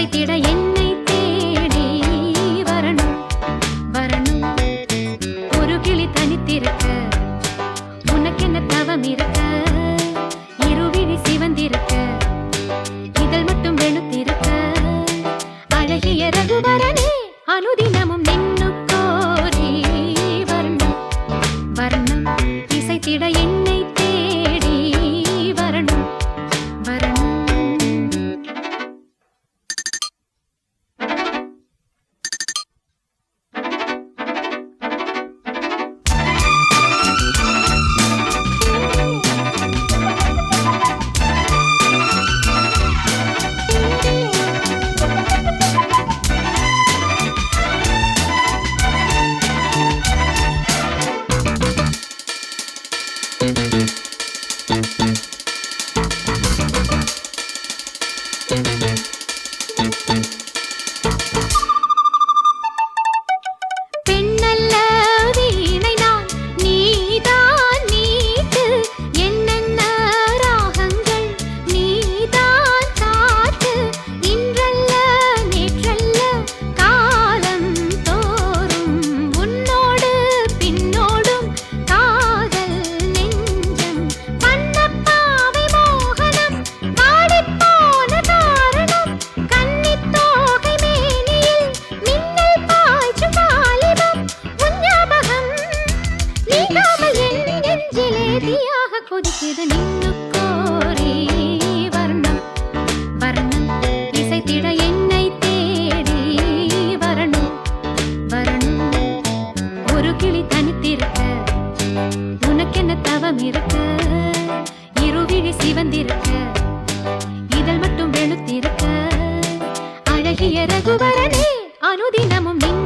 இசைத்திட என்னை தேடி வரணும் வரணும். மட்டும் வெளுத்திருக்க. அழகிய ரகுவரனே அனுதினமும் நின்னு கோரி வரணும். வரணும் இசைத்திட நதியாக கொதிக்கிறது நின்னு கோரி வர்ணம். வர்ணம் இசைத்திட என்னை தேடி வரணும். வரணும் ஒரு கிளி தனித்திருக்க. உனக்கென்ன தவம் இருக்க இருவிழி சிவந்திருக்க. இதழ் மட்டும் வெளுத்திருக்க. அழகிய ரகுவரனே அனுதினமும் நின்